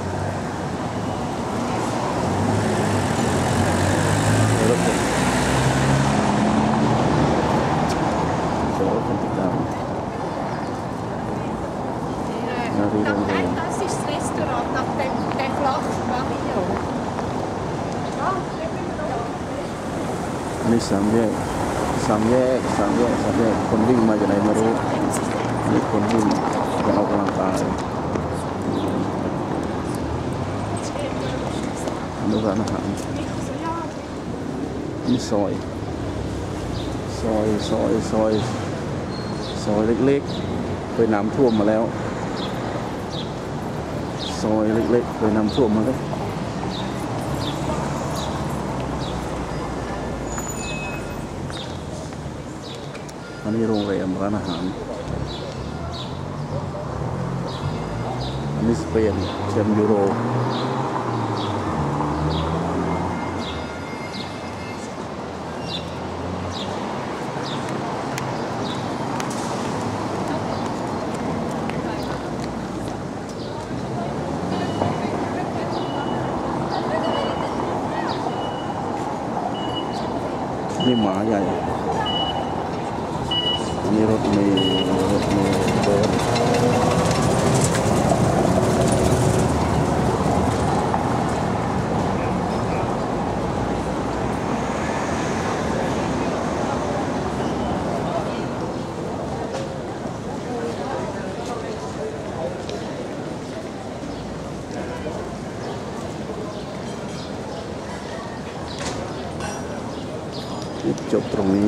นาทีโรงแรม Fantastisches Restaurant nach dem der Flasch Mario. อันนี้สามแยกสามแยกสามแยกสามแยกคนวิ่งมาจากไหนไม่รู้มีคนวิ่งจะเอากำลังกายอันนี้ร้านอาหารนี่ซอย ซอย ซอย ซอย ซอยเล็กๆเคยน้ำท่วมมาแล้ว ซอยเล็กๆเคยน้ำท่วมมาครับอันนี้โรงแรมร้านอาหาร อันนี้สเปนแชมป์ยูโร หมาใหญ่ อันนี้รถเมล์ ជប់ត្រង់នេះ